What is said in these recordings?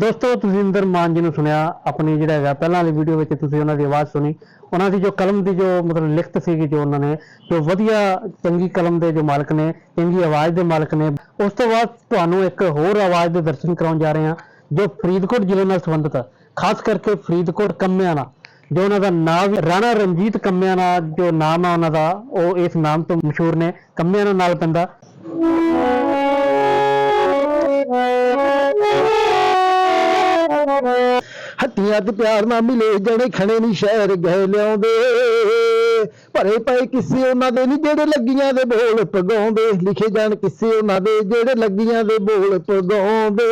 ਦੋਸਤੋ, ਤੁਸੀਂ ਇੰਦਰ ਮਾਨ ਜੀ ਨੂੰ ਸੁਣਿਆ, ਆਪਣੀ ਜਿਹੜਾ ਹੈਗਾ, ਪਹਿਲਾਂ ਵਾਲੀ ਵੀਡੀਓ ਵਿੱਚ ਤੁਸੀਂ ਉਹਨਾਂ ਦੀ ਆਵਾਜ਼ ਸੁਣੀ। ਉਹਨਾਂ ਦੀ ਜੋ ਕਲਮ ਦੀ ਜੋ ਮਤਲਬ ਲਿਖਤ ਸੀਗੀ ਜੋ ਉਹਨਾਂ ਨੇ, ਜੋ ਵਧੀਆ, ਚੰਗੀ ਕਲਮ ਦੇ ਜੋ ਮਾਲਕ ਨੇ, ਚੰਗੀ ਆਵਾਜ਼ ਦੇ ਮਾਲਕ ਨੇ, ਉਸ ਤੋਂ ਬਾਅਦ ਤੁਹਾਨੂੰ ਇੱਕ ਹੋਰ ਆਵਾਜ਼ ਦੇ ਦਰਸ਼ਨ ਕਰਾਉਣ ਜਾ ਰਹੇ ਹਾਂ, ਜੋ ਫਰੀਦਕੋਟ ਜ਼ਿਲ੍ਹੇ ਨਾਲ ਸੰਬੰਧਿਤ ਹੈ ਖਾਸ ਕਰਕੇ ਫਰੀਦਕੋਟ ਕੰਮਿਆਂ ਨਾਲ, ਜੋ ਉਹਨਾਂ ਦਾ ਨਾਮ ਵੀ ਰਾਣਾ ਰਣਜੀਤ ਕੰਮਿਆਂ ਨਾਲ ਜੋ ਨਾਮ ਆ ਉਹਨਾਂ ਦਾ, ਉਹ ਇਸ ਨਾਮ ਤੋਂ ਮਸ਼ਹੂਰ ਨੇ, ਕੰਮਿਆਂ ਨਾਲ ਪੈਂਦਾ। ਹੱਟੀਆਂ ਤੇ ਪਿਆਰ ਨਾ ਮਿਲੇ ਜਣੇ ਖਣੇ ਨਹੀਂ ਸ਼ਹਿਰ ਗਏ ਲਿਆਉਂਦੇ। ਭਰੇ ਪਏ ਕਿਸੇ ਉਹਨਾਂ ਦੇ ਨਹੀਂ, ਜਿਹੜੇ ਲੱਗੀਆਂ ਦੇ ਬੋਲ ਪਗਾਉਂਦੇ ਲਿਖੇ ਜਾਣ ਕਿਸੇ ਉਹਨਾਂ ਦੇ, ਜਿਹੜੇ ਲੱਗੀਆਂ ਦੇ ਬੋਲ ਪਗਾਉਂਦੇ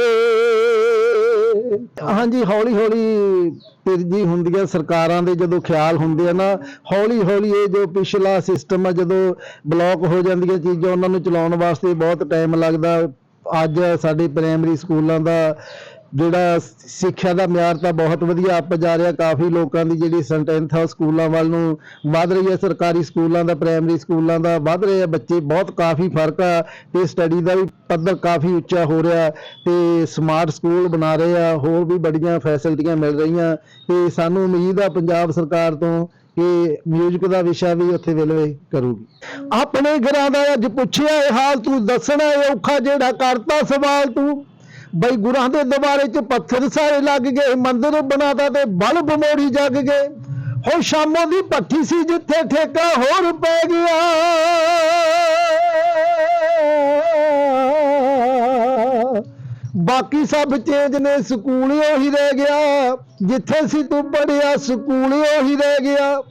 ਹਾਂਜੀ ਹੌਲੀ ਹੌਲੀ ਤੇਜੀ ਹੁੰਦੀ ਹੈ ਸਰਕਾਰਾਂ ਦੇ ਜਦੋਂ ਖਿਆਲ ਹੁੰਦੇ ਆ ਨਾ ਹੌਲੀ ਹੌਲੀ ਇਹ ਜੋ ਪਿਛਲਾ ਸਿਸਟਮ ਆ, ਜਦੋਂ ਬਲੌਕ ਹੋ ਜਾਂਦੀਆਂ ਚੀਜ਼ਾਂ ਉਹਨਾਂ ਨੂੰ ਚਲਾਉਣ ਵਾਸਤੇ ਬਹੁਤ ਟਾਈਮ ਲੱਗਦਾ। ਅੱਜ ਸਾਡੇ ਪ੍ਰਾਇਮਰੀ ਸਕੂਲਾਂ ਦਾ ਜਿਹੜਾ ਸਿੱਖਿਆ ਦਾ ਮਿਆਰ ਤਾਂ ਬਹੁਤ ਵਧੀਆ ਅੱਪ ਜਾ ਰਿਹਾ, ਕਾਫੀ ਲੋਕਾਂ ਦੀ ਜਿਹੜੀ ਸਟਰੈਂਥ ਆ ਸਕੂਲਾਂ ਵੱਲ ਨੂੰ ਵੱਧ ਰਹੀ ਹੈ, ਸਰਕਾਰੀ ਸਕੂਲਾਂ ਦਾ, ਪ੍ਰਾਇਮਰੀ ਸਕੂਲਾਂ ਦਾ ਵੱਧ ਰਹੇ ਆ ਬੱਚੇ ਬਹੁਤ ਕਾਫੀ ਫ਼ਰਕ ਆ ਤੇ ਸਟੱਡੀ ਦਾ ਵੀ ਪੱਧਰ ਕਾਫੀ ਉੱਚਾ ਹੋ ਰਿਹਾ ਤੇ ਸਮਾਰਟ ਸਕੂਲ ਬਣਾ ਰਹੇ ਆ, ਹੋਰ ਵੀ ਬੜੀਆਂ ਫੈਸਿਲਿਟੀਆਂ ਮਿਲ ਰਹੀਆਂ ਤੇ ਸਾਨੂੰ ਉਮੀਦ ਆ ਪੰਜਾਬ ਸਰਕਾਰ ਤੋਂ ਕਿ ਮਿਊਜ਼ਿਕ ਦਾ ਵਿਸ਼ਾ ਵੀ ਉੱਥੇ ਵਿਲਵੇ ਕਰੂਗੀ। ਆਪਣੇ ਘਰਾਂ ਦਾ ਅੱਜ ਪੁੱਛਿਆ ਇਹ ਹਾਲ ਤੂੰ ਦੱਸਣਾ ਇਹ ਔਖਾ ਜਿਹੜਾ ਕਰਤਾ ਸਵਾਲ ਤੂੰ। ਬਈ ਗੁਰਾਂ ਦੇ ਦੁਬਾਰੇ 'ਚ ਪੱਥਰ ਸਾਰੇ ਲੱਗ ਗਏ, ਮੰਦਿਰ ਬਣਾਤਾ ਤੇ ਬਲ ਬਮੋੜੀ ਜਗ ਗਏ। ਹੋ ਸ਼ਾਮੋਂ ਦੀ ਪੱਠੀ ਸੀ ਜਿੱਥੇ ਠੇਕਾ ਹੋਰ ਪੈ ਗਿਆ। ਬਾਕੀ ਸਭ ਚੇਂਜ ਨੇ, ਸਕੂਲ ਉਹੀ ਰਹਿ ਗਿਆ। ਜਿੱਥੇ ਸੀ ਤੂੰ ਪੜਿਆ ਸਕੂਲ ਉਹੀ ਰਹਿ ਗਿਆ।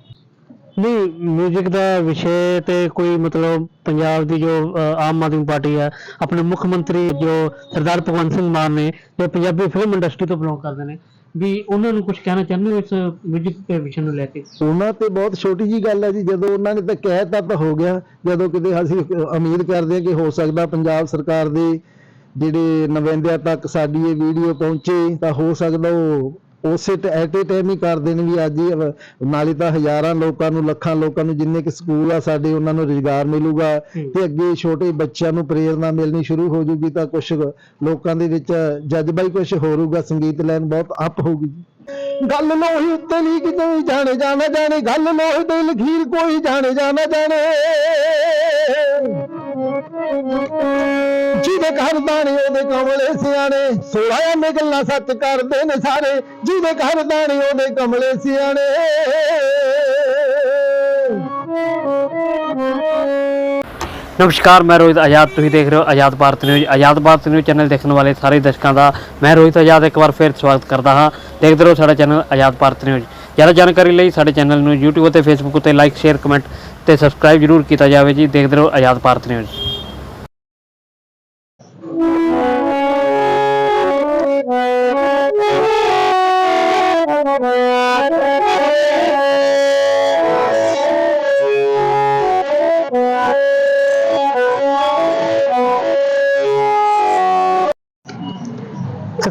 ਨਹੀਂ 뮤직 ਦਾ ਵਿਸ਼ੇ ਤੇ ਕੋਈ ਮਤਲਬ ਪੰਜਾਬ ਦੀ ਜੋ ਅ, ਆਮ ਆਦਮੀ ਪਾਰਟੀ ਹੈ ਆਪਣੇ ਮੁੱਖ ਮੰਤਰੀ ਜੋ ਸਰਦਾਰ ਭਗਵੰਤ ਸਿੰਘ ਮਾਨ ਨੇ ਜੋ ਪੰਜਾਬੀ ਫਿਲਮ ਇੰਡਸਟਰੀ ਤੋਂ ਬਿਲੋਂਗ ਕਰਦੇ ਨੇ ਵੀ ਉਹਨਾਂ ਨੂੰ ਕੁਝ ਕਹਿਣਾ ਚਾਹੁੰਦੇ ਹੋ ਇਸ 뮤직 ਦੇ ਵਿਸ਼ੇ ਨੂੰ ਲੈ ਕੇ ਉਹਨਾਂ ਤੇ ਬਹੁਤ ਛੋਟੀ ਜੀ ਗੱਲ ਹੈ ਜੀ ਜਦੋਂ ਉਹਨਾਂ ਨੇ ਤਾਂ ਕਹਿਤਾ ਤਾਂ ਹੋ ਗਿਆ ਜਦੋਂ ਕਿਤੇ ਅਸੀਂ ਉਮੀਦ ਕਰਦੇ ਹਾਂ ਕਿ ਹੋ ਸਕਦਾ ਪੰਜਾਬ ਸਰਕਾਰ ਦੇ ਜਿਹੜੇ ਨੁਮਾਇੰਦਿਆਂ ਤੱਕ ਸਾਡੀ ਇਹ ਵੀਡੀਓ ਪਹੁੰਚੇ ਤਾਂ ਹੋ ਸਕਦਾ ਉਹ ਉਸੇ ਐਟ ਏ ਟਾਈਮ ਹੀ ਕਰ ਦੇਣ ਵੀ ਅੱਜ ਹੀ ਨਾਲੇ ਤਾਂ ਹਜ਼ਾਰਾਂ ਲੋਕਾਂ ਨੂੰ ਲੱਖਾਂ ਲੋਕਾਂ ਨੂੰ ਜਿੰਨੇ ਕਿ ਸਕੂਲ ਆ ਸਾਡੇ ਉਹਨਾਂ ਨੂੰ ਰੁਜ਼ਗਾਰ ਮਿਲੂਗਾ। ਤੇ ਅੱਗੇ ਛੋਟੇ ਬੱਚਿਆਂ ਨੂੰ ਪ੍ਰੇਰਨਾ ਮਿਲਣੀ ਸ਼ੁਰੂ ਹੋ ਜੂਗੀ ਤਾਂ ਕੁਝ ਲੋਕਾਂ ਦੇ ਵਿੱਚ ਜਜ਼ਬਾ ਹੀ ਕੁਝ ਹੋਰੂਗਾ ਸੰਗੀਤ ਲਾਈਨ ਬਹੁਤ ਅਪ ਹੋਊਗੀ ਗੱਲ ਲੋਹੀ ਉੱਤੇ ਲੀਕ ਕੋਈ ਜਾਣੇ ਜਾਣਾ ਜਾਣੇ ਗੱਲ ਲੋਹੇ ਦੇ ਲਖੀਰ ਕੋਈ ਜਾਣੇ ਜਾਣਾ ਜਾਣੇ ਜਿਹਦੇ ਘਰ ਦਾਣੇ, ਉਹਦੇ ਕਮਲੇ ਸਿਆਣੇ। ਸੋਹਣਾ ਮੇ ਗੱਲਾਂ ਸੱਚ ਕਰਦੇ ਨੇ ਸਾਰੇ, ਜਿਹਦੇ ਘਰ ਦਾਣੇ, ਉਹਦੇ ਕਮਲੇ ਸਿਆਣੇ। ਨਮਸਕਾਰ, ਮੈਂ ਰੋਹਿਤ ਆਜ਼ਾਦ। ਤੁਸੀਂ ਦੇਖ ਰਹੇ ਹੋ Azad Bharat news. Azad Bharat news channel ਦੇਖਣ ਵਾਲੇ ਸਾਰੇ ਦਰਸ਼ਕਾਂ ਦਾ ਮੈਂ ਰੋਹਿਤ ਆਜ਼ਾਦ ਇੱਕ ਵਾਰ ਫਿਰ ਸਵਾਗਤ ਕਰਦਾ ਹਾਂ। ਦੇਖਦੇ ਰਹੋ ਸਾਡਾ ਚੈਨਲ ਆਜ਼ਾਦ ਭਾਰਤ ਨਿਊਜ਼। ਜ਼ਿਆਦਾ ਜਾਣਕਾਰੀ ਲਈ ਸਾਡੇ ਚੈਨਲ ਨੂੰ YouTube ਅਤੇ Facebook ਉੱਤੇ ਲਾਈਕ ਸ਼ੇਅਰ ਕਮੈਂਟ ਤੇ ਸਬਸਕ੍ਰਾਈਬ ਜਰੂਰ ਕੀਤਾ ਜਾਵੇ ਜੀ। ਦੇਖਦੇ ਰਹੋ ਆਜ਼ਾਦ ਭਾਰਤ ਨਿਊਜ਼।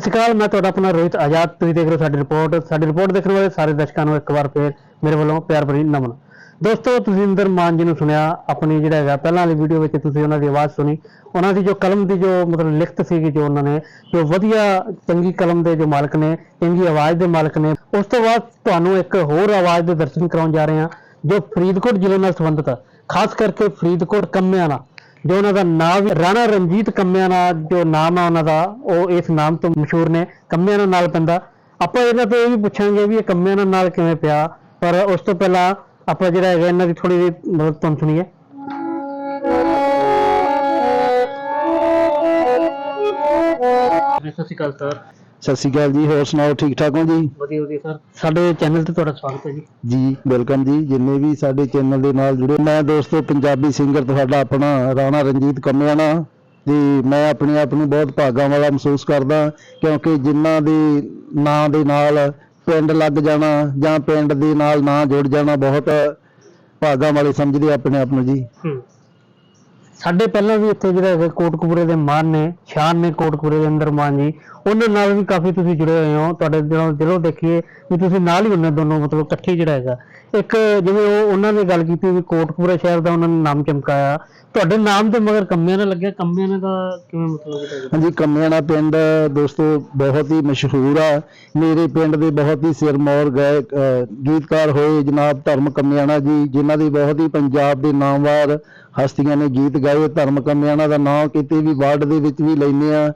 ਸਤਿ ਸ਼੍ਰੀ ਅਕਾਲ ਮੈਂ ਤੁਹਾਡਾ ਆਪਣਾ ਰੋਹਿਤ ਆਜ਼ਾਦ। ਤੁਸੀਂ ਦੇਖ ਰਹੇ ਹੋ ਸਾਡੀ ਰਿਪੋਰਟ। ਸਾਡੀ ਰਿਪੋਰਟ ਦੇਖਣ ਵਾਲੇ ਸਾਰੇ ਦਰਸ਼ਕਾਂ ਨੂੰ ਇੱਕ ਵਾਰ ਫੇਰ ਮੇਰੇ ਵੱਲੋਂ ਪਿਆਰ ਭਰੀ ਨਮਨ। ਦੋਸਤੋ, ਤੁਸੀਂ ਇੰਦਰ ਮਾਨ ਜੀ ਨੂੰ ਸੁਣਿਆ, ਆਪਣੀ ਜਿਹੜਾ ਹੈਗਾ, ਪਹਿਲਾਂ ਵਾਲੀ ਵੀਡੀਓ ਵਿੱਚ ਤੁਸੀਂ ਉਹਨਾਂ ਦੀ ਆਵਾਜ਼ ਸੁਣੀ। ਉਹਨਾਂ ਦੀ ਜੋ ਕਲਮ ਦੀ ਜੋ ਮਤਲਬ ਲਿਖਤ ਸੀਗੀ ਜੋ ਉਹਨਾਂ ਨੇ, ਜੋ ਵਧੀਆ, ਚੰਗੀ ਕਲਮ ਦੇ ਜੋ ਮਾਲਕ ਨੇ, ਚੰਗੀ ਆਵਾਜ਼ ਦੇ ਮਾਲਕ ਨੇ, ਉਸ ਤੋਂ ਬਾਅਦ ਤੁਹਾਨੂੰ ਇੱਕ ਹੋਰ ਆਵਾਜ਼ ਦੇ ਦਰਸ਼ਨ ਕਰਾਉਣ ਜਾ ਰਹੇ ਹਾਂ, ਜੋ ਫਰੀਦਕੋਟ ਜ਼ਿਲ੍ਹੇ ਨਾਲ ਸੰਬੰਧਿਤ ਹੈ ਖਾਸ ਕਰਕੇ ਫਰੀਦਕੋਟ ਕੰਮਿਆਂ ਨਾਲ। ਜੋ ਉਹਨਾਂ ਦਾ ਨਾਮ ਰਾਣਾ ਰਣਜੀਤ ਕੰਮਿਆਂ ਨਾਲ ਜੋ ਨਾਮ ਆ ਉਹਨਾਂ ਦਾ, ਉਹ ਇਸ ਨਾਮ ਤੋਂ ਮਸ਼ਹੂਰ ਨੇ, ਕੰਮਿਆਂ ਨਾਲ ਪੈਂਦਾ। ਆਪਾਂ ਇਹਨਾਂ ਤੋਂ ਇਹ ਵੀ ਪੁੱਛਾਂਗੇ ਵੀ ਇਹ ਕੰਮਿਆਂ ਨਾਲ ਕਿਵੇਂ ਪਿਆ, ਪਰ ਉਸ ਤੋਂ ਪਹਿਲਾਂ ਆਪਾਂ ਜਿਹੜਾ ਹੈਗਾ ਇਹਨਾਂ ਦੀ ਥੋੜੀ ਜਿਹੀ ਮਤਲਬ ਤੁਹਾਨੂੰ ਸੁਣੀਏ। ਸਤਿ ਸ਼੍ਰੀ ਅਕਾਲ ਸਰ। ਸਤਿ ਸ਼੍ਰੀ ਅਕਾਲ ਜੀ ਹੋਰ ਸੁਣਾਓ ਠੀਕ ਠਾਕ ਹੋ ਜੀ? ਵਧੀਆ ਵਧੀਆ ਸਰ। ਸਾਡੇ ਚੈਨਲ ਤੇ ਤੁਹਾਡਾ ਸਵਾਗਤ ਹੈ ਜੀ। ਜੀ ਵੈਲਕਮ ਜੀ। ਜਿੰਨੇ ਵੀ ਸਾਡੇ ਚੈਨਲ ਦੇ ਨਾਲ ਜੁੜੇ ਮੈਂ ਦੋਸਤੋ ਪੰਜਾਬੀ ਸਿੰਗਰ ਤੁਹਾਡਾ ਆਪਣਾ ਰਾਣਾ ਰਣਜੀਤ ਕੰਮਿਆਣਾ ਤੇ ਮੈਂ ਆਪਣੇ ਆਪ ਨੂੰ ਬਹੁਤ ਭਾਗਾਂ ਵਾਲਾ ਮਹਿਸੂਸ ਕਰਦਾ ਕਿਉਂਕਿ ਜਿਨ੍ਹਾਂ ਦੇ ਨਾਂ ਦੇ ਨਾਲ ਪਿੰਡ ਲੱਗ ਜਾਣਾ ਜਾਂ ਪਿੰਡ ਦੇ ਨਾਲ ਨਾਂ ਜੁੜ ਜਾਣਾ ਬਹੁਤ ਭਾਗਾਂ ਵਾਲੇ ਸਮਝਦੇ ਆਪਣੇ ਆਪ ਨੂੰ ਜੀ। ਸਾਡੇ ਪਹਿਲਾਂ ਵੀ ਇੱਥੇ ਜਿਹੜਾ ਹੈਗਾ ਕੋਟਕਪੂਰੇ ਦੇ ਮਾਨ ਨੇ, ਸ਼ਾਨ ਨੇ ਕੋਟਕਪੂਰੇ ਦੇ ਅੰਦਰ ਮਾਨ ਜੀ ਉਹਨਾਂ ਨਾਲ ਵੀ ਕਾਫੀ ਤੁਸੀਂ ਜੁੜੇ ਹੋਏ ਹੋ, ਤੁਹਾਡੇ ਜਦੋਂ ਜਦੋਂ ਦੇਖੀਏ ਵੀ ਤੁਸੀਂ ਨਾਲ ਹੀ ਹੁੰਦੇ ਦੋਨੋਂ, ਮਤਲਬ ਇਕੱਠੇ ਜਿਹੜਾ ਹੈਗਾ। ਇੱਕ ਜਿਵੇਂ ਉਹ ਉਹਨਾਂ ਨੇ ਗੱਲ ਕੀਤੀ ਵੀ ਕੋਟਕਪੂਰਾ ਸ਼ਹਿਰ ਦਾ ਉਹਨਾਂ ਨੇ ਨਾਮ ਚਮਕਾਇਆ। ਤੁਹਾਡੇ ਨਾਮ ਦੇ ਮਗਰ ਕੰਮਿਆਂ ਨਾਲ ਲੱਗਿਆ, ਕੰਮਿਆਂ ਨੇ ਦਾ ਕਿਵੇਂ ਮਤਲਬ ਹੈਗਾ? ਹਾਂਜੀ ਕੰਮਿਆਣਾ ਪਿੰਡ ਦੋਸਤੋ ਬਹੁਤ ਹੀ ਮਸ਼ਹੂਰ ਆ। ਮੇਰੇ ਪਿੰਡ ਦੇ ਬਹੁਤ ਹੀ ਸਿਰਮੌਰ ਗਾਇਕ ਗੀਤਕਾਰ ਹੋਏ ਜਨਾਬ ਧਰਮ ਕੰਮਿਆਣਾ ਜੀ, ਜਿਨ੍ਹਾਂ ਦੀ ਬਹੁਤ ਹੀ ਪੰਜਾਬ ਦੇ ਨਾਮਵਾਰ ਹਸਤੀਆਂ ਨੇ ਗੀਤ ਗਾਏ, ਧਰਮ ਕੰਮਿਆਣਾ ਦਾ ਨਾਮ ਕਿਤੇ ਵੀ ਵਰਡ ਦੇ ਵਿੱਚ ਵੀ ਲੈਂਦੇ ਆ।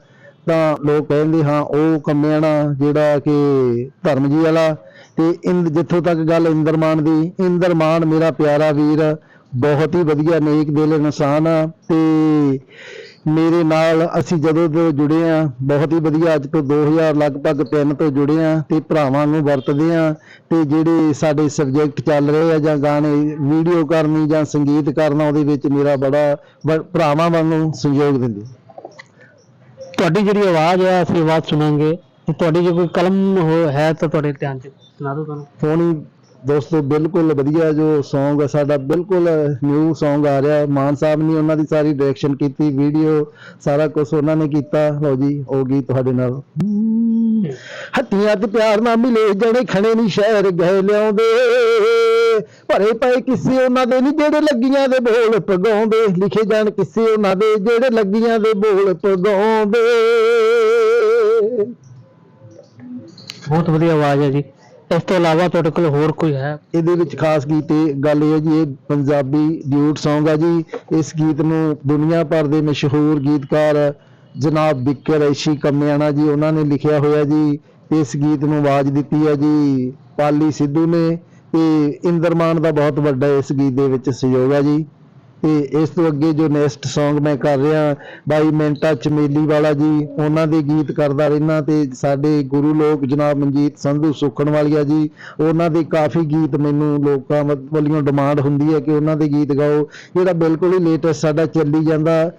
ਤਾਂ ਲੋਕ ਕਹਿੰਦੇ, ਹਾਂ, ਉਹ ਕੰਮਿਆਣਾ ਜਿਹੜਾ ਕਿ ਧਰਮ ਜੀ ਵਾਲਾ ਤੇ ਇੰਦ, ਜਿੱਥੋਂ ਤੱਕ ਗੱਲ ਇੰਦਰਮਾਨ ਦੀ, ਇੰਦਰਮਾਨ ਮੇਰਾ ਪਿਆਰਾ ਵੀਰ, ਬਹੁਤ ਹੀ ਵਧੀਆ ਨੇਕ ਦਿਲ ਇਨਸਾਨ ਆ ਤੇ ਮੇਰੇ ਨਾਲ ਅਸੀਂ ਜਦੋਂ ਤੋਂ ਜੁੜੇ ਆ ਬਹੁਤ ਹੀ ਵਧੀਆ ਅੱਜ ਤੋਂ 2000 ਲਗਭਗ ਤਿੰਨ ਤੋਂ ਜੁੜੇ ਆ ਤੇ ਭਰਾਵਾਂ ਨੂੰ ਵਰਤਦੇ ਆ ਤੇ ਜਿਹੜੇ ਸਾਡੇ ਸਬਜੈਕਟ ਚੱਲ ਰਹੇ ਆ ਜਾਂ ਗਾਣੇ ਵੀਡੀਓ ਕਰਨੀ ਜਾਂ ਸੰਗੀਤ ਕਰਨਾ ਉਹਦੇ ਵਿੱਚ ਮੇਰਾ ਬੜਾ ਭਰਾਵਾਂ ਵੱਲੋਂ ਸਹਿਯੋਗ ਦਿੰਦੇ ਤੁਹਾਡੀ ਜਿਹੜੀ ਆਵਾਜ਼ ਹੈ ਅਸੀਂ ਆਵਾਜ਼ ਸੁਣਾਂਗੇ। ਤੁਹਾਡੀ ਜੇ ਕੋਈ ਕਲਮ ਹੋ ਹੈ ਤਾਂ ਤੁਹਾਡੇ ਧਿਆਨ ਚ ਸੁਣਾ ਦਿਓ ਤੁਹਾਨੂੰ ਸੋਹਣੀ ਦੋਸਤੋ, ਬਿਲਕੁਲ ਵਧੀਆ ਜੋ Song ਹੈ ਸਾਡਾ ਬਿਲਕੁਲ ਨਿਊ Song ਆ ਰਿਹਾ। ਮਾਨ ਸਾਹਿਬ ਨੇ ਉਹਨਾਂ ਦੀ ਸਾਰੀ ਡਾਇਰੈਕਸ਼ਨ ਕੀਤੀ ਵੀਡੀਓ ਸਾਰਾ ਕੁਝ ਉਹਨਾਂ ਨੇ ਕੀਤਾ। ਲਓ ਜੀ, ਉਹ ਗੀਤ ਤੁਹਾਡੇ ਨਾਲ। ਹੱਟੀਆਂ ਤੇ ਪਿਆਰ ਨਾ ਮਿਲੇ, ਜਣੇ ਖਣੇ ਨਹੀਂ ਸ਼ਹਿਰ ਗਏ ਲਿਆਉਂਦੇ। ਭਰੇ ਪਏ ਕਿਸੇ ਉਹਨਾਂ ਦੇ ਨਹੀਂ ਜਿਹੜੇ ਲੱਗੀਆਂ ਦੇ ਬੋਲ ਪਗਾਉਂਦੇ ਲਿਖੇ ਜਾਣ ਕਿਸੇ ਉਹਨਾਂ ਦੇ, ਜਿਹੜੇ ਲੱਗੀਆਂ ਦੇ ਬੋਲ ਪਗਾਉਂਦੇ ਬਹੁਤ ਵਧੀਆ ਆਵਾਜ਼ ਹੈ ਜੀ। ਇਸ ਤੋਂ ਇਲਾਵਾ ਤੁਹਾਡੇ ਕੋਲ ਹੋਰ ਕੋਈ ਹੈ? ਇਹਦੇ ਵਿੱਚ ਖਾਸ ਗੀਤ ਇਹ ਗੱਲ ਇਹ ਹੈ ਜੀ, ਇਹ ਪੰਜਾਬੀ ਡਿਊਟ Song ਆ ਜੀ। ਇਸ ਗੀਤ ਨੂੰ ਦੁਨੀਆ ਭਰ ਦੇ ਮਸ਼ਹੂਰ ਗੀਤਕਾਰ ਜਨਾਬ ਬਿੱਕਰ ਐਸ਼ੀ ਕਮਿਆਣਾ ਜੀ, ਉਹਨਾਂ ਨੇ ਲਿਖਿਆ ਹੋਇਆ ਜੀ। ਤੇ ਇਸ ਗੀਤ ਨੂੰ ਆਵਾਜ਼ ਦਿੱਤੀ ਹੈ ਜੀ, ਪਾਲੀ ਸਿੱਧੂ ਨੇ ਤੇ ਇੰਦਰਮਾਨ ਦਾ ਬਹੁਤ ਵੱਡਾ ਇਸ ਗੀਤ ਦੇ ਵਿੱਚ ਸਹਿਯੋਗ ਹੈ ਜੀ। ਤੇ ਇਸ ਤੋਂ ਅੱਗੇ ਜੋ ਨੈਕਸਟ Song ਮੈਂ ਕਰ ਰਿਹਾ ਬਾਈ ਮਿੰਟਾ ਚਮੇਲੀ ਵਾਲਾ ਜੀ ਉਹਨਾਂ ਦੇ ਗੀਤ ਕਰਦਾ ਰਹਿਣਾ ਤੇ ਸਾਡੇ ਗੁਰੂ ਲੋਕ ਜਨਾਬ ਮਨਜੀਤ ਸੰਧੂ ਸੁਖਣ ਵਾਲੀਆ ਜੀ ਉਹਨਾਂ ਦੇ ਕਾਫੀ ਗੀਤ ਮੈਨੂੰ ਲੋਕਾਂ ਵੱਲੋਂ ਡਿਮਾਂਡ ਹੁੰਦੀ ਹੈ ਕਿ ਉਹਨਾਂ ਦੇ ਗੀਤ ਗਾਓ ਜਿਹੜਾ ਬਿਲਕੁਲ ਹੀ ਲੇਟੈਸਟ ਸਾਡਾ ਚੱਲੀ ਜਾਂਦਾ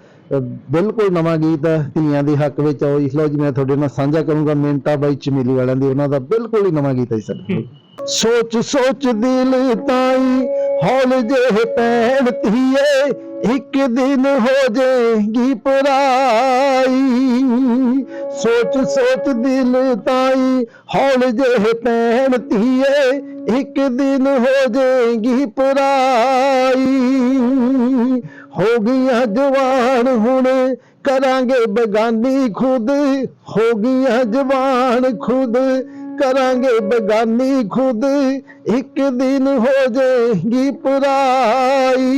ਬਿਲਕੁਲ ਨਵਾਂ ਗੀਤ ਹੈ ਧੀਆਂ ਦੇ ਹੱਕ ਵਿੱਚ ਆਓ ਇਸ ਲਓ ਜੀ ਮੈਂ ਤੁਹਾਡੇ ਨਾਲ ਸਾਂਝਾ ਕਰੂੰਗਾ ਮਿੰਟਾ ਬਾਈ ਚਮੇਲੀ ਵਾਲਿਆਂ ਦੇ ਉਹਨਾਂ ਦਾ ਬਿਲਕੁਲ ਹੀ ਨਵਾਂ ਗੀਤ ਹੈ ਜੀ ਸਾਡੇ ਕੋਲ। ਸੋਚ ਸੋਚ ਦਿਲ ਤਾਈ ਹੌਲ ਜੇ ਪੈਣ ਧੀਏ, ਇੱਕ ਦਿਨ ਹੋ ਜਾਏਗੀ ਪਰਾਈ। ਸੋਚ ਸੋਚ ਦਿਲ ਤਾਈ, ਹੌਲ ਜੇ ਪੈਣ ਧੀਏ, ਇੱਕ ਦਿਨ ਹੋ ਜਾਏਗੀ ਪਰਾਈ। ਹੋ ਗਈਆਂ ਜਵਾਨ, ਹੁਣ ਕਰਾਂਗੇ ਬਗਾਨੀ ਖੁਦ। ਹੋ ਗਈਆਂ ਜਵਾਨ ਖੁਦ ਕਰਾਂਗੇ ਬਗਾਨੀ ਖੁਦ, ਇੱਕ ਦਿਨ ਹੋ ਜਾਏਗੀ ਪੁਰਾਈ।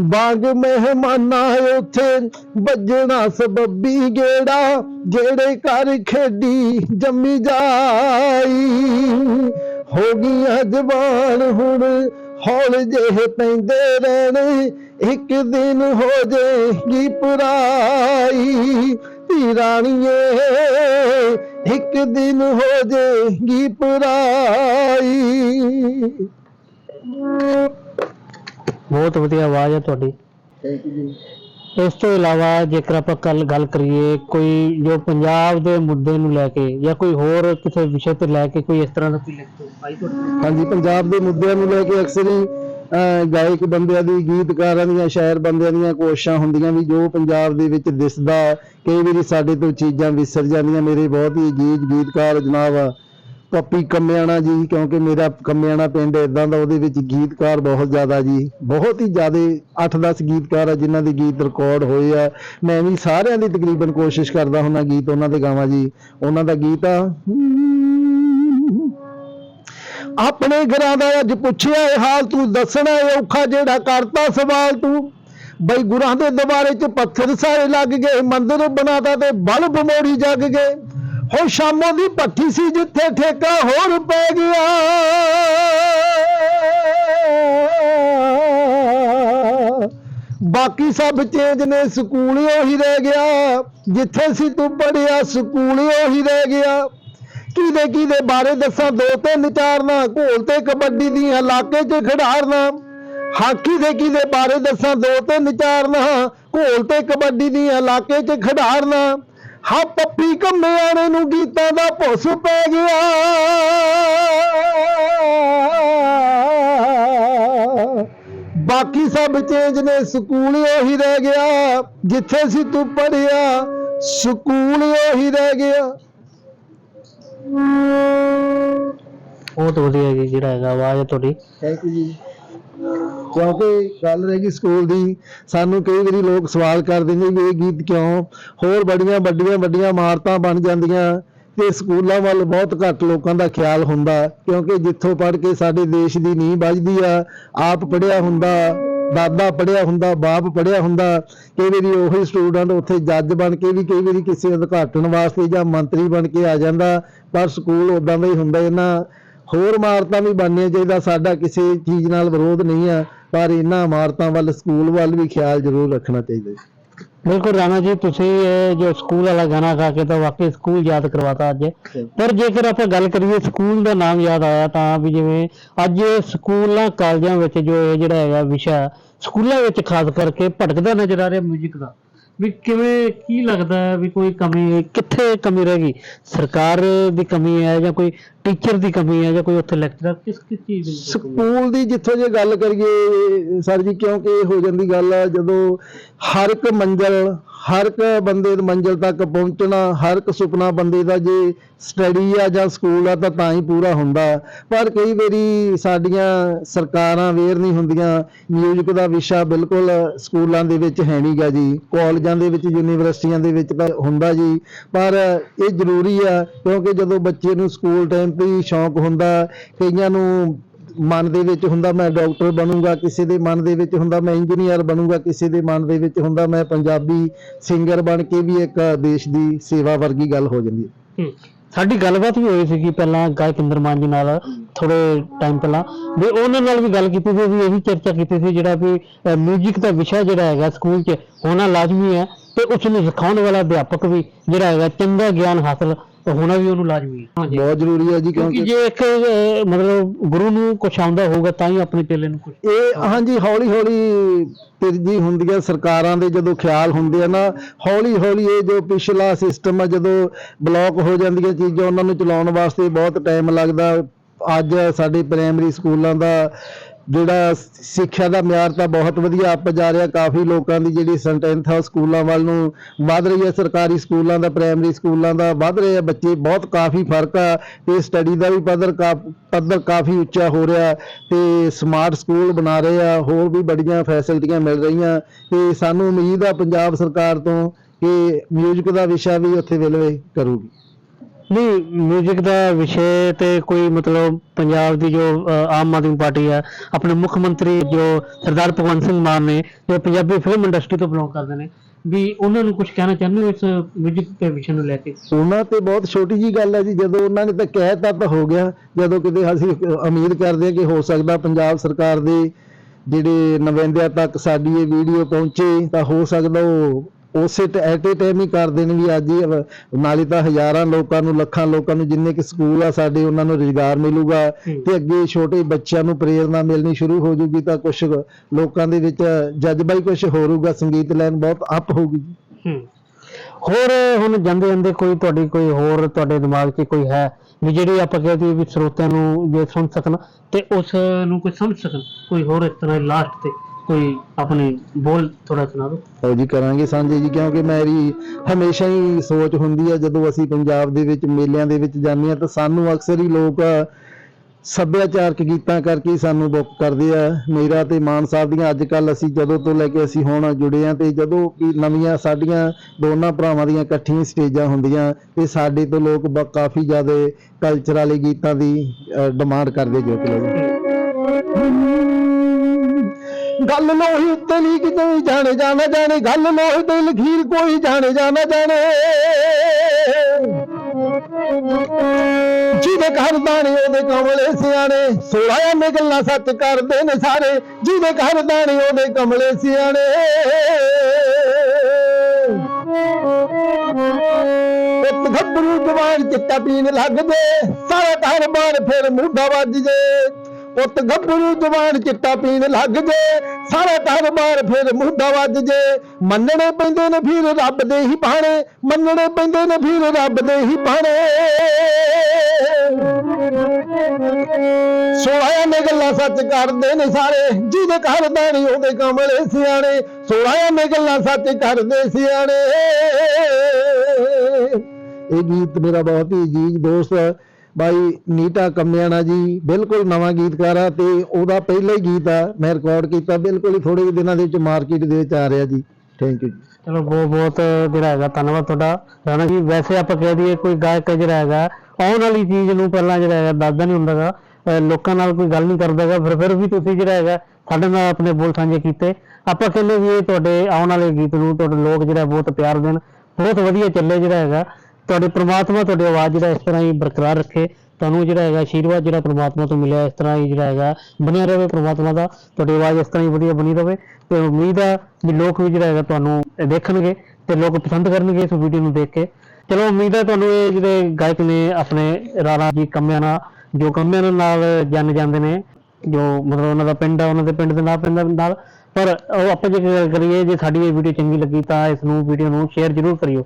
ਬਾਗ ਮਹਿਮਾਨਾਂ ਉੱਥੇ ਵੱਜਣਾ ਸਬੱਬੀ ਗੇੜਾ, ਜਿਹੜੇ ਘਰ ਖੇਡੀ ਜੰਮੀ ਜਾਈ। ਹੋ ਗਈਆਂ ਜਵਾਨ ਹੁਣ ਹੌਲ ਜਿਹੇ ਪੈਂਦੇ ਰਹਿਣੇ, ਇੱਕ ਦਿਨ ਹੋ ਜਾਏਗੀ ਪਰਾਈ। ਧੀ ਰਾਣੀਏ ਇੱਕ ਦਿਨ ਹੋ ਜਾਏਗੀ ਪਰਾਈ। ਬਹੁਤ ਵਧੀਆ ਆਵਾਜ਼ ਹੈ ਤੁਹਾਡੀ। ਥੈਂਕ ਯੂ ਇਸ ਤੋਂ ਇਲਾਵਾ ਜੇਕਰ ਆਪਾਂ ਕੱਲ ਗੱਲ ਕਰੀਏ ਕੋਈ ਜੋ ਪੰਜਾਬ ਦੇ ਮੁੱਦੇ ਨੂੰ ਲੈ ਕੇ ਜਾਂ ਕੋਈ ਹੋਰ ਕਿਸੇ ਵਿਸ਼ੇ ਤੇ ਲੈ ਕੇ ਕੋਈ ਇਸ ਤਰ੍ਹਾਂ ਦਾ ਕੋਈ ਲਿਖ ਆਈ ਤੁਹਾਡੇ ਹਾਂਜੀ ਪੰਜਾਬ ਦੇ ਮੁੱਦਿਆਂ ਨੂੰ ਲੈ ਕੇ ਅਕਸਰ ਹੀ ਗਾਇਕ ਬੰਦਿਆਂ ਦੀ, ਗੀਤਕਾਰਾਂ ਦੀਆਂ, ਸ਼ਾਇਰ ਬੰਦਿਆਂ ਦੀਆਂ ਕੋਸ਼ਿਸ਼ਾਂ ਹੁੰਦੀਆਂ ਵੀ ਜੋ ਪੰਜਾਬ ਦੇ ਵਿੱਚ ਦਿਸਦਾ, ਕਈ ਵਾਰੀ ਸਾਡੇ ਤੋਂ ਚੀਜ਼ਾਂ ਵਿਸਰ ਜਾਂਦੀਆਂ। ਮੇਰੇ ਬਹੁਤ ਹੀ ਅਜੀਜ਼ ਗੀਤਕਾਰ ਜਨਾਬ ਪੱਪੀ ਕੰਮਿਆਣਾ ਜੀ, ਕਿਉਂਕਿ ਮੇਰਾ ਕੰਮਿਆਣਾ ਪਿੰਡ ਇਦਾਂ ਦਾ, ਉਹਦੇ ਵਿੱਚ ਗੀਤਕਾਰ ਬਹੁਤ ਜ਼ਿਆਦਾ ਜੀ। ਬਹੁਤ ਹੀ ਜ਼ਿਆਦਾ 8-10 ਗੀਤਕਾਰ ਆ, ਜਿਨ੍ਹਾਂ ਦੇ ਗੀਤ ਰਿਕਾਰਡ ਹੋਏ ਆ। ਮੈਂ ਵੀ ਸਾਰਿਆਂ ਦੀ ਤਕਰੀਬਨ ਕੋਸ਼ਿਸ਼ ਕਰਦਾ ਹੁੰਦਾ ਗੀਤ ਉਹਨਾਂ ਦੇ ਗਾਵਾਂ ਜੀ। ਉਹਨਾਂ ਦਾ ਗੀਤ ਆ ਆਪਣੇ ਘਰਾਂ ਦਾ ਅੱਜ ਪੁੱਛਿਆ ਇਹ ਹਾਲ, ਤੂੰ ਦੱਸਣਾ ਇਹ ਔਖਾ ਜਿਹੜਾ ਕਰਤਾ ਸਵਾਲ ਤੂੰ। ਬਈ ਗੁਰਾਂ ਦੇ ਦੁਬਾਰੇ 'ਚ ਪੱਥਰ ਸਾਰੇ ਲੱਗ ਗਏ, ਮੰਦਿਰ ਬਣਾਤਾ ਤੇ ਬਲਬ ਮੋੜੀ ਜਗ ਗਏ। ਹੋ ਸ਼ਾਮੋਂ ਦੀ ਪੱਠੀ ਸੀ ਜਿੱਥੇ ਠੇਕਾ ਹੋਰ ਪੈ ਗਿਆ। ਬਾਕੀ ਸਭ ਚੇਂਜ ਨੇ, ਸਕੂਲ ਉਹੀ ਰਹਿ ਗਿਆ। ਜਿੱਥੇ ਸੀ ਤੂੰ ਪੜਿਆ ਸਕੂਲ ਉਹੀ ਰਹਿ ਗਿਆ। ਕਿਹਦੇ ਦੇ ਬਾਰੇ ਦੱਸਾਂ? ਦੋ ਤੇ ਚਾਰ ਘੋਲ ਤੇ ਕਬੱਡੀ ਦੀ ਇਲਾਕੇ 'ਚ ਖਿਡਾਰਨਾ ਹਾਕੀ ਦੇ ਕਿਹਦੇ ਬਾਰੇ ਦੱਸਾਂ? ਦੋ ਤੇ ਚਾਰ ਘੋਲ ਤੇ ਕਬੱਡੀ ਦੀ ਇਲਾਕੇ 'ਚ ਖਿਡਾਰਨਾ ਹਾਂ ਪੱਪੀ ਕੰਮਿਆਣੇ ਨੂੰ ਗੀਤਾਂ ਦਾ ਭੁੱਸ ਪੈ ਗਿਆ। ਬਾਕੀ ਸਭ ਚੇਂਜ ਨੇ, ਸਕੂਲ ਉਹੀ ਰਹਿ ਗਿਆ। ਜਿੱਥੇ ਸੀ ਤੂੰ ਪੜਿਆ ਸਕੂਲ ਉਹੀ ਰਹਿ ਗਿਆ। ਬਹੁਤ ਵਧੀਆ ਜੀ, ਜਿਹੜਾ ਹੈਗਾ, ਆਵਾਜ਼ ਹੈ ਤੁਹਾਡੀ। ਥੈਂਕ ਯੂ ਜੀ। ਕਿਉਂਕਿ ਗੱਲ ਰਹਿ ਗਈ ਸਕੂਲ ਦੀ, ਸਾਨੂੰ ਕਈ ਵਾਰੀ ਲੋਕ ਸਵਾਲ ਕਰਦੇ ਨੇ ਵੀ ਇਹ ਗੀਤ ਕਿਉਂ? ਹੋਰ ਬੜੀਆਂ ਵੱਡੀਆਂ ਵੱਡੀਆਂ ਇਮਾਰਤਾਂ ਬਣ ਜਾਂਦੀਆਂ ਤੇ ਸਕੂਲਾਂ ਵੱਲ ਬਹੁਤ ਘੱਟ ਲੋਕਾਂ ਦਾ ਖਿਆਲ ਹੁੰਦਾ, ਕਿਉਂਕਿ ਜਿੱਥੋਂ ਪੜ੍ਹ ਕੇ ਸਾਡੇ ਦੇਸ਼ ਦੀ ਨੀਂਹ ਵੱਜਦੀ ਆ, ਆਪ ਪੜ੍ਹਿਆ ਹੁੰਦਾ। ਦਾਦਾ ਪੜ੍ਹਿਆ ਹੁੰਦਾ, ਬਾਪ ਪੜ੍ਹਿਆ ਹੁੰਦਾ ਕਈ ਵਾਰੀ ਉਹੀ ਸਟੂਡੈਂਟ ਉੱਥੇ ਜੱਜ ਬਣ ਕੇ ਵੀ ਕਈ ਵਾਰੀ ਕਿਸੇ ਉਦਘਾਟਨ ਵਾਸਤੇ ਜਾਂ ਮੰਤਰੀ ਬਣ ਕੇ ਆ ਜਾਂਦਾ, ਪਰ ਸਕੂਲ ਉਦਾਂ ਦਾ ਹੀ ਹੁੰਦਾ ਇਹਨਾਂ, ਹੋਰ ਇਮਾਰਤਾਂ ਵੀ ਬਣਨੀਆਂ ਚਾਹੀਦਾ, ਸਾਡਾ ਕਿਸੇ ਚੀਜ਼ ਨਾਲ ਵਿਰੋਧ ਨਹੀਂ ਆ, ਪਰ ਇਹਨਾਂ ਇਮਾਰਤਾਂ ਵੱਲ ਸਕੂਲ ਵੱਲ ਵੀ ਖਿਆਲ ਜ਼ਰੂਰ ਰੱਖਣਾ ਚਾਹੀਦਾ ਬਿਲਕੁਲ ਰਾਣਾ ਜੀ ਤੁਸੀਂ ਇਹ ਜੋ ਸਕੂਲ ਵਾਲਾ ਗਾਣਾ ਗਾ ਕੇ ਤਾਂ ਵਾਕਈ ਸਕੂਲ ਯਾਦ ਕਰਵਾਤਾ ਅੱਜ। ਪਰ ਜੇਕਰ ਆਪਾਂ ਗੱਲ ਕਰੀਏ ਸਕੂਲ ਦਾ ਨਾਮ ਯਾਦ ਆਇਆ ਤਾਂ ਵੀ ਜਿਵੇਂ ਅੱਜ ਸਕੂਲਾਂ ਕਾਲਜਾਂ ਵਿੱਚ ਜੋ ਇਹ ਜਿਹੜਾ ਹੈਗਾ ਵਿਸ਼ਾ ਸਕੂਲਾਂ ਵਿੱਚ ਖਾਸ ਕਰਕੇ ਭਟਕਦਾ ਨਜ਼ਰ ਆ ਰਿਹਾ 뮤직 ਦਾ। ਵੀ ਕਿਵੇਂ ਕੀ ਲੱਗਦਾ ਹੈ ਵੀ ਕੋਈ ਕਮੀ ਕਿੱਥੇ ਕਮੀ ਰਹਿ ਗਈ? ਸਰਕਾਰ ਦੀ ਕਮੀ ਹੈ ਜਾਂ ਕੋਈ ਟੀਚਰ ਦੀ ਕਮੀ ਹੈ ਜਾਂ ਕੋਈ ਉੱਥੇ ਲੈਕਚਰਰ ਕਿਸ ਕਿਸ ਚੀਜ਼ ਦੀ ਸਕੂਲ ਦੀ ਜਿੱਥੋਂ ਜੇ ਗੱਲ ਕਰੀਏ, ਸਰ ਜੀ, ਕਿਉਂਕਿ ਇਹ ਹੋ ਜਾਂਦੀ ਗੱਲ ਆ, ਜਦੋਂ ਹਰ ਇੱਕ ਮੰਜ਼ਲ, ਹਰ ਇੱਕ ਬੰਦੇ ਦੀ ਮੰਜ਼ਲ ਤੱਕ ਪਹੁੰਚਣਾ, ਹਰ ਇੱਕ ਸੁਪਨਾ ਬੰਦੇ ਦਾ ਜੇ ਸਟੱਡੀ ਆ ਜਾਂ ਸਕੂਲ ਆ, ਤਾਂ ਤਾਂ ਹੀ ਪੂਰਾ ਹੁੰਦਾ। ਪਰ ਕਈ ਵਾਰੀ ਸਾਡੀਆਂ ਸਰਕਾਰਾਂ ਵੇਅਰ ਨਹੀਂ ਹੁੰਦੀਆਂ। ਮਿਊਜ਼ਿਕ ਦਾ ਵਿਸ਼ਾ ਬਿਲਕੁਲ ਸਕੂਲਾਂ ਦੇ ਵਿੱਚ ਹੈ ਨਹੀਂਗਾ ਜੀ। ਕਾਲਜਾਂ ਦੇ ਵਿੱਚ, ਯੂਨੀਵਰਸਿਟੀਆਂ ਦੇ ਵਿੱਚ ਤਾਂ ਹੁੰਦਾ ਜੀ। ਪਰ ਇਹ ਜ਼ਰੂਰੀ ਆ, ਕਿਉਂਕਿ ਜਦੋਂ ਬੱਚੇ ਨੂੰ ਸਕੂਲ ਟਾਈਮ ਤੇ ਸ਼ੌਂਕ ਹੁੰਦਾ, ਕਈਆਂ ਨੂੰ ਮਨ ਦੇ ਵਿੱਚ ਹੁੰਦਾ ਮੈਂ ਡਾਕਟਰ ਬਣੂੰਗਾ, ਕਿਸੇ ਦੇ ਮਨ ਦੇ ਵਿੱਚ ਹੁੰਦਾ ਮੈਂ ਇੰਜੀਨੀਅਰ ਬਣੂੰਗਾ, ਕਿਸੇ ਦੇ ਮਨ ਦੇ ਵਿੱਚ ਹੁੰਦਾ ਮੈਂ ਪੰਜਾਬੀ ਸਿੰਗਰ ਬਣ ਕੇ ਵੀ ਇੱਕ ਦੇਸ਼ ਦੀ ਸੇਵਾ ਵਰਗੀ ਗੱਲ ਹੋ ਜਾਂਦੀ ਹੈ। ਸਾਡੀ ਗੱਲਬਾਤ ਵੀ ਹੋਈ ਸੀਗੀ ਪਹਿਲਾਂ ਗਾਇਕਿੰਦਰ ਮਾਨ ਜੀ ਨਾਲ ਥੋੜੇ ਟਾਈਮ ਪਹਿਲਾਂ। ਵੀ ਉਹਨਾਂ ਨਾਲ ਵੀ ਗੱਲ ਕੀਤੀ ਸੀ, ਵੀ ਇਹੀ ਚਰਚਾ ਕੀਤੀ ਸੀ, ਜਿਹੜਾ ਵੀ 뮤직 ਦਾ ਵਿਸ਼ਾ ਜਿਹੜਾ ਹੈਗਾ ਸਕੂਲ 'ਚ, ਹੋਣਾ ਲਾਜ਼ਮੀ ਹੈ ਤੇ ਉਸ ਨੂੰ ਸਿਖਾਉਣ ਵਾਲਾ ਅਧਿਆਪਕ ਵੀ ਜਿਹੜਾ ਹੈਗਾ ਚੰਗਾ ਗਿਆਨ ਹਾਸਲ ਹੋਣਾ ਵੀ ਉਹਨੂੰ ਲਾਜ਼ਮੀ ਹੈ। ਹਾਂਜੀ। ਬਹੁਤ ਜ਼ਰੂਰੀ ਹੈ ਜੀ ਕਿਉਂਕਿ ਜੇ ਇੱਕ ਅਹ, ਮਤਲਬ ਗੁਰੂ ਨੂੰ ਕੁਛ ਆਉਂਦਾ ਹੋਊਗਾ ਤਾਂ ਹੀ ਆਪਣੇ ਚੇਲੇ ਨੂੰ ਕੁਛ ਇਹ ਹਾਂਜੀ ਹੌਲੀ ਹੌਲੀ ਤਿਰਜੀ ਹੁੰਦੀ ਹੈ ਸਰਕਾਰਾਂ ਦੇ ਜਦੋਂ ਖਿਆਲ ਹੁੰਦੇ ਆ ਨਾ ਹੌਲੀ ਹੌਲੀ ਇਹ ਜੋ ਪਿਛਲਾ ਸਿਸਟਮ ਆ ਜਦੋਂ ਬਲੌਕ ਹੋ ਜਾਂਦੀਆਂ ਚੀਜ਼ਾਂ ਉਹਨਾਂ ਨੂੰ ਚਲਾਉਣ ਵਾਸਤੇ ਬਹੁਤ ਟਾਈਮ ਲੱਗਦਾ। ਅੱਜ ਸਾਡੇ ਪ੍ਰਾਇਮਰੀ ਸਕੂਲਾਂ ਦਾ ਜਿਹੜਾ ਸਿੱਖਿਆ ਦਾ ਮਿਆਰ ਤਾਂ ਬਹੁਤ ਵਧੀਆ ਅੱਪ ਜਾ ਰਿਹਾ, ਕਾਫੀ ਲੋਕਾਂ ਦੀ ਜਿਹੜੀ ਸਟਰੈਂਥ ਆ ਸਕੂਲਾਂ ਵੱਲ ਨੂੰ ਵੱਧ ਰਹੀ ਹੈ, ਸਰਕਾਰੀ ਸਕੂਲਾਂ ਦਾ, ਪ੍ਰਾਇਮਰੀ ਸਕੂਲਾਂ ਦਾ ਵੱਧ ਰਹੇ ਆ ਬੱਚੇ ਬਹੁਤ ਕਾਫੀ ਫ਼ਰਕ ਆ ਤੇ ਸਟੱਡੀ ਦਾ ਵੀ ਪੱਧਰ ਕਾ- ਪੱਧਰ ਕਾਫੀ ਉੱਚਾ ਹੋ ਰਿਹਾ ਤੇ ਸਮਾਰਟ ਸਕੂਲ ਬਣਾ ਰਹੇ ਆ, ਹੋਰ ਵੀ ਬੜੀਆਂ ਫੈਸਿਲਿਟੀਆਂ ਮਿਲ ਰਹੀਆਂ ਤੇ ਸਾਨੂੰ ਉਮੀਦ ਆ ਪੰਜਾਬ ਸਰਕਾਰ ਤੋਂ ਕਿ ਮਿਊਜ਼ਿਕ ਦਾ ਵਿਸ਼ਾ ਵੀ ਉੱਥੇ ਵਿਲਵੇ ਕਰੂਗੀ। ਨਹੀਂ 뮤직 ਦਾ ਵਿਸ਼ੇ ਤੇ ਕੋਈ ਮਤਲਬ ਪੰਜਾਬ ਦੀ ਜੋ ਅਹ, ਆਮ ਆਦਮੀ ਪਾਰਟੀ ਹੈ ਆਪਣੇ ਮੁੱਖ ਮੰਤਰੀ ਜੋ ਸਰਦਾਰ ਭਗਵੰਤ ਸਿੰਘ ਮਾਨ ਨੇ ਜੋ ਪੰਜਾਬੀ ਫਿਲਮ ਇੰਡਸਟਰੀ ਤੋਂ ਬਿਲੋਂਗ ਕਰਦੇ ਨੇ ਵੀ ਉਹਨਾਂ ਨੂੰ ਕੁਝ ਕਹਿਣਾ ਚਾਹੁੰਦੇ ਹੋ ਇਸ 뮤직 ਦੇ ਵਿਸ਼ੇ ਨੂੰ ਲੈ ਕੇ ਉਹਨਾਂ ਤੇ ਬਹੁਤ ਛੋਟੀ ਜੀ ਗੱਲ ਹੈ ਜੀ ਜਦੋਂ ਉਹਨਾਂ ਨੇ ਤਾਂ ਕਹਿਤਾ ਤਾਂ ਹੋ ਗਿਆ ਜਦੋਂ ਕਿਤੇ ਅਸੀਂ ਉਮੀਦ ਕਰਦੇ ਹਾਂ ਕਿ ਹੋ ਸਕਦਾ ਪੰਜਾਬ ਸਰਕਾਰ ਦੇ ਜਿਹੜੇ ਨੁਮਾਇੰਦਿਆਂ ਤੱਕ ਸਾਡੀ ਇਹ ਵੀਡੀਓ ਪਹੁੰਚੇ ਤਾਂ ਹੋ ਸਕਦਾ ਉਹ ਉਸੇ ਐਟ ਏ ਟਾਈਮ ਹੀ ਕਰ ਦੇਣ ਵੀ ਅੱਜ ਹੀ ਨਾਲੇ ਤਾਂ ਹਜ਼ਾਰਾਂ ਲੋਕਾਂ ਨੂੰ ਲੱਖਾਂ ਲੋਕਾਂ ਨੂੰ ਜਿੰਨੇ ਕਿ ਸਕੂਲ ਆ ਸਾਡੇ ਉਹਨਾਂ ਨੂੰ ਰੁਜ਼ਗਾਰ ਮਿਲੂਗਾ। ਤੇ ਅੱਗੇ ਛੋਟੇ ਬੱਚਿਆਂ ਨੂੰ ਪ੍ਰੇਰਣਾ ਮਿਲਣੀ ਸ਼ੁਰੂ ਹੋ ਜੂਗੀ ਤਾਂ ਕੁਝ ਲੋਕਾਂ ਦੇ ਵਿੱਚ ਜਜ਼ਬਾ ਹੀ ਕੁਝ ਹੋਰੂਗਾ ਸੰਗੀਤ ਲਾਈਨ ਬਹੁਤ ਅਪ ਹੋਊਗੀ ਹੋਰ ਹੁਣ ਜਾਂਦੇ ਜਾਂਦੇ ਕੋਈ ਤੁਹਾਡੀ ਕੋਈ ਹੋਰ ਤੁਹਾਡੇ ਦਿਮਾਗ 'ਚ ਕੋਈ ਹੈ ਵੀ ਜਿਹੜੀ ਆਪਾਂ ਕਹਿੰਦੇ ਵੀ ਸਰੋਤਿਆਂ ਨੂੰ ਜੇ ਸੁਣ ਸਕਣ ਤੇ ਉਸ ਨੂੰ ਕੋਈ ਸਮਝ ਸਕਣ ਕੋਈ ਹੋਰ ਇਸ ਤਰ੍ਹਾਂ ਲਾਸਟ ਤੇ? ਕੋਈ ਆਪਣੇ ਬੋਲ ਥੋੜਾ ਸੁਣਾ ਦਿਓ। ਉਹ ਜੀ ਕਰਾਂਗੇ ਸਾਂਝੇ ਜੀ ਕਿਉਂਕਿ ਮੇਰੀ ਹਮੇਸ਼ਾ ਹੀ ਸੋਚ ਹੁੰਦੀ ਹੈ ਜਦੋਂ ਅਸੀਂ ਪੰਜਾਬ ਦੇ ਵਿੱਚ ਮੇਲਿਆਂ ਦੇ ਵਿੱਚ ਜਾਂਦੇ ਹਾਂ ਤਾਂ ਸਾਨੂੰ ਅਕਸਰ ਹੀ ਲੋਕ ਸੱਭਿਆਚਾਰਕ ਗੀਤਾਂ ਕਰਕੇ ਹੀ ਸਾਨੂੰ ਬੁੱਕ ਕਰਦੇ ਆ। ਮੇਰਾ ਤੇ ਮਾਨ ਸਾਹਿਬ ਦੀਆਂ ਅੱਜ ਕੱਲ ਅਸੀਂ ਜਦੋਂ ਤੋਂ ਲੈ ਕੇ ਅਸੀਂ ਹੁਣ ਜੁੜੇ ਆ ਤੇ ਜਦੋਂ ਵੀ ਨਵੀਆਂ ਸਾਡੀਆਂ ਦੋਨਾਂ ਭਰਾਵਾਂ ਦੀਆਂ ਇਕੱਠੀਆਂ ਸਟੇਜਾਂ ਹੁੰਦੀਆਂ ਤੇ ਸਾਡੇ ਤੋਂ ਲੋਕ ਬ- ਕਾਫੀ ਜ਼ਿਆਦਾ ਕਲਚਰ ਵਾਲੇ ਗੀਤਾਂ ਦੀ ਡਿਮਾਂਡ ਕਰਦੇ ਜੋ ਕਿ ਲੋਕ। ਗੱਲ ਲੋਹੀ ਉੱਤੇ ਲੀਕ ਕੋਈ ਜਾਣੇ ਜਾਣਾ ਜਾਣੇ, ਗੱਲ ਲੋਹੀ ਤੇ ਲਖੀਰ ਕੋਈ ਜਾਣੇ ਜਾਣਾ ਜਾਣੇ। ਜਿਹਦੇ ਘਰ ਦਾਣੇ ਉਹਦੇ ਕਮਲੇ ਸਿਆਣੇ ਸੋਹਣਾ ਮੇ ਗੱਲਾਂ ਸੱਚ ਕਰਦੇ ਨੇ ਸਾਰੇ, ਜਿਹਦੇ ਘਰ ਦਾਣੇ ਉਹਦੇ ਕਮਲੇ ਸਿਆਣੇ। ਇੱਕ ਗੱਭਰੂ ਜਵਾਨ ਚਿੱਟਾ ਪੀਣ ਲੱਗਦੇ ਸਾਰਾ ਘਰ ਬਾਰ ਫਿਰ ਮੁੱਢਾ ਵੱਜ ਜੇ। ਪੁੱਤ ਗੱਭਰੂ ਜਵਾਨ ਚਿੱਟਾ ਪੀਣ ਲੱਗ ਜੇ, ਸਾਰਾ ਕਾਰੋਬਾਰ ਫਿਰ ਮੁੱਢਾ ਵੱਜ ਜੇ। ਮੰਨਣੇ ਪੈਂਦੇ ਨੇ ਫਿਰ ਰੱਬ ਦੇ ਹੀ ਬਾਣੇ, ਮੰਨਣੇ ਪੈਂਦੇ ਨੇ ਫਿਰ ਰੱਬ ਦੇ ਹੀ ਬਾਣੇ। ਸੋਹਣਿਆਂ ਨੇ ਗੱਲਾਂ ਸੱਚ ਕਰਦੇ ਨੇ ਸਾਰੇ, ਜਿਹਦੇ ਘਰ ਦਾਣੀ ਉਹਦੇ ਕਮਲੇ ਸਿਆਣੇ। ਸੋਹਣਿਆਂ ਨੇ ਗੱਲਾਂ ਸੱਚ ਕਰਦੇ ਸਿਆਣੇ। ਇਹ ਗੀਤ ਮੇਰਾ ਬਹੁਤ ਹੀ ਅਜੀਜ਼ ਦੋਸਤ ਬਾਈ ਨੀਟਾ ਕੰਮਿਆਣਾ ਜੀ ਬਿਲਕੁਲ ਨਵਾਂ ਗੀਤਕਾਰ ਆ ਤੇ ਉਹਦਾ ਪਹਿਲਾ ਹੀ ਗੀਤ ਆ, ਮੈਂ ਰਿਕਾਰਡ ਕੀਤਾ, ਬਿਲਕੁਲ ਹੀ ਥੋੜੇ ਦਿਨਾਂ ਦੇ ਵਿੱਚ ਮਾਰਕੀਟ ਦੇ ਵਿੱਚ ਆ ਰਿਹਾ ਜੀ। ਥੈਂਕ ਯੂ ਚਲੋ, ਬਹੁਤ ਬਹੁਤ ਜਿਹੜਾ ਹੈਗਾ, ਧੰਨਵਾਦ ਤੁਹਾਡਾ। ਰਾਣਾ ਜੀ, ਵੈਸੇ ਆਪਾਂ ਕਹਿ ਦਈਏ ਕੋਈ ਗਾਇਕ ਜਿਹੜਾ ਹੈਗਾ, ਆਉਣ ਵਾਲੀ ਚੀਜ਼ ਨੂੰ ਪਹਿਲਾਂ ਜਿਹੜਾ ਹੈਗਾ, ਦੱਸਦਾ ਨਹੀਂ ਹੁੰਦਾਗਾ ਅਹ ਲੋਕਾਂ ਨਾਲ ਕੋਈ ਗੱਲ ਨਹੀਂ ਕਰਦਾਗਾ ਫਿਰ ਫਿਰ ਵੀ ਤੁਸੀਂ ਜਿਹੜਾ ਹੈਗਾ, ਸਾਡੇ ਨਾਲ ਆਪਣੇ ਬੋਲ ਸਾਂਝੇ ਕੀਤੇ। ਆਪਾਂ ਕਹਿੰਦੇ ਵੀ ਇਹ ਤੁਹਾਡੇ ਆਉਣ ਵਾਲੇ ਗੀਤ ਨੂੰ, ਤੁਹਾਡੇ ਲੋਕ ਜਿਹੜਾ ਬਹੁਤ ਪਿਆਰ ਦੇਣ। ਬਹੁਤ ਵਧੀਆ ਚੱਲੇ ਜਿਹੜਾ ਹੈਗਾ। ਤੁਹਾਡੇ ਪ੍ਰਮਾਤਮਾ ਤੁਹਾਡੀ ਆਵਾਜ਼ ਜਿਹੜਾ ਇਸ ਤਰ੍ਹਾਂ ਹੀ ਬਰਕਰਾਰ ਰੱਖੇ, ਤੁਹਾਨੂੰ ਜਿਹੜਾ ਹੈਗਾ ਆਸ਼ੀਰਵਾਦ ਜਿਹੜਾ ਪ੍ਰਮਾਤਮਾ ਤੋਂ ਮਿਲਿਆ, ਇਸ ਤਰ੍ਹਾਂ ਹੀ ਜਿਹੜਾ ਹੈਗਾ ਬਣਿਆ ਰਹੇ ਪ੍ਰਮਾਤਮਾ ਦਾ, ਤੁਹਾਡੀ ਆਵਾਜ਼ ਇਸ ਤਰ੍ਹਾਂ ਹੀ ਵਧੀਆ ਬਣੀ ਰਹੇ ਤੇ ਉਮੀਦ ਆ ਵੀ ਲੋਕ ਵੀ ਜਿਹੜਾ ਹੈਗਾ ਤੁਹਾਨੂੰ ਦੇਖਣਗੇ ਤੇ ਲੋਕ ਪਸੰਦ ਕਰਨਗੇ ਇਸ ਵੀਡੀਓ ਨੂੰ ਦੇਖ ਕੇ। ਚਲੋ ਉਮੀਦ ਹੈ ਤੁਹਾਨੂੰ ਇਹ ਜਿਹੜੇ ਗਾਇਕ ਨੇ ਆਪਣੇ ਰਾਣਾ ਜੀ ਕੰਮਿਆਣਾ, ਜੋ ਕੰਮਿਆਂ ਨਾਲ ਜਾਣੇ ਜਾਂਦੇ ਨੇ, ਜੋ ਮਤਲਬ ਉਹਨਾਂ ਦਾ ਪਿੰਡ ਹੈ ਉਹਨਾਂ ਦੇ ਪਿੰਡ ਦੇ ਨਾਲ ਪਿੰਡ ਦੇ ਨਾਲ, ਪਰ ਉਹ ਆਪਾਂ ਜੇ ਗੱਲ ਕਰੀਏ, ਜੇ ਸਾਡੀ ਇਹ ਵੀਡੀਓ ਚੰਗੀ ਲੱਗੀ ਤਾਂ ਇਸ ਨੂੰ, ਵੀਡੀਓ ਨੂੰ ਸ਼ੇਅਰ ਜ਼ਰੂਰ ਕਰਿਓ।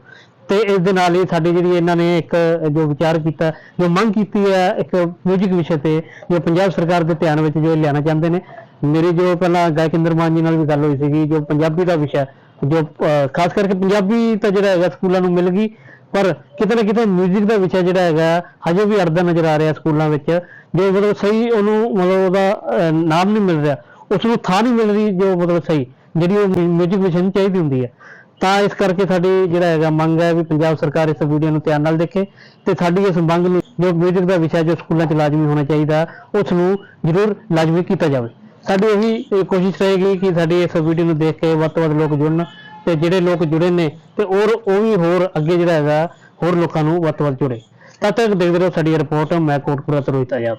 ਤੇ ਇਸ ਦੇ ਨਾਲ ਹੀ ਸਾਡੀ ਜਿਹੜੀ ਇਹਨਾਂ ਨੇ ਇੱਕ ਜੋ ਵਿਚਾਰ ਕੀਤਾ ਜੋ ਮੰਗ ਕੀਤੀ ਹੈ ਇੱਕ 뮤직 ਵਿਸ਼ੇ ਤੇ ਜੋ ਪੰਜਾਬ ਸਰਕਾਰ ਦੇ ਧਿਆਨ ਵਿੱਚ ਜੋ ਲਿਆਉਣਾ ਚਾਹੁੰਦੇ ਨੇ ਮੇਰੀ ਜੋ ਪਹਿਲਾਂ ਗਾਇਕਿੰਦਰ ਮਾਨ ਜੀ ਨਾਲ ਵੀ ਗੱਲ ਹੋਈ ਸੀਗੀ ਜੋ ਪੰਜਾਬੀ ਦਾ ਵਿਸ਼ਾ ਜੋ ਅਹ, ਖਾਸ ਕਰਕੇ ਪੰਜਾਬੀ ਤਾਂ ਜਿਹੜਾ ਹੈਗਾ ਸਕੂਲਾਂ ਨੂੰ ਮਿਲ ਗਈ ਪਰ ਕਿਤੇ ਨਾ ਕਿਤੇ 뮤직 ਦਾ ਵਿਸ਼ਾ ਜਿਹੜਾ ਹੈਗਾ ਹਜੇ ਵੀ ਅੜਦਾ ਨਜ਼ਰ ਆ ਰਿਹਾ ਸਕੂਲਾਂ ਵਿੱਚ ਜੋ ਮਤਲਬ ਸਹੀ ਉਹਨੂੰ ਮਤਲਬ ਉਹਦਾ ਅਹ, ਨਾਮ ਨਹੀਂ ਮਿਲ ਰਿਹਾ ਉਸ ਨੂੰ ਥਾਂ ਨਹੀਂ ਮਿਲ ਰਹੀ ਜੋ ਮਤਲਬ ਸਹੀ ਜਿਹੜੀ ਉਹ 뮤직 ਵਿਸ਼ੇ ਨੂੰ ਚਾਹੀਦੀ ਹੁੰਦੀ ਹੈ ਤਾਂ ਇਸ ਕਰਕੇ ਸਾਡੀ ਜਿਹੜਾ ਹੈਗਾ ਮੰਗ ਹੈ ਵੀ ਪੰਜਾਬ ਸਰਕਾਰ ਇਸ ਵੀਡੀਓ ਨੂੰ ਧਿਆਨ ਨਾਲ ਦੇਖੇ ਤੇ ਸਾਡੀ ਇਸ ਮੰਗ ਨੂੰ ਜੋ 뮤직 ਦਾ ਵਿਸ਼ਾ ਜੋ ਸਕੂਲਾਂ 'ਚ ਲਾਜ਼ਮੀ ਹੋਣਾ ਚਾਹੀਦਾ, ਉਸ ਨੂੰ ਜ਼ਰੂਰ ਲਾਜ਼ਮੀ ਕੀਤਾ ਜਾਵੇ। ਸਾਡੀ ਇਹੀ ਕੋਸ਼ਿਸ਼ ਰਹੇਗੀ ਕਿ ਸਾਡੀ ਇਸ ਵੀਡੀਓ ਨੂੰ ਦੇਖ ਕੇ ਵੱਧ ਤੋਂ ਵੱਧ ਲੋਕ ਜੁੜਨ ਤੇ ਜਿਹੜੇ ਲੋਕ ਜੁੜੇ ਨੇ ਤੇ ਹੋਰ, ਉਹ ਵੀ ਹੋਰ ਅੱਗੇ ਜਿਹੜਾ ਹੈਗਾ ਹੋਰ ਲੋਕਾਂ ਨੂੰ ਵੱਧ ਤੋਂ ਵੱਧ ਜੁੜੇ। ਤਦ ਤੱਕ ਦੇਖਦੇ ਰਹੋ ਸਾਡੀ ਰਿਪੋਰਟ ਮੈਂ ਕੋਟਪੁਰਾ ਤੋਂ ਰੋਹਿਤ ਆਜ਼ਾਦ।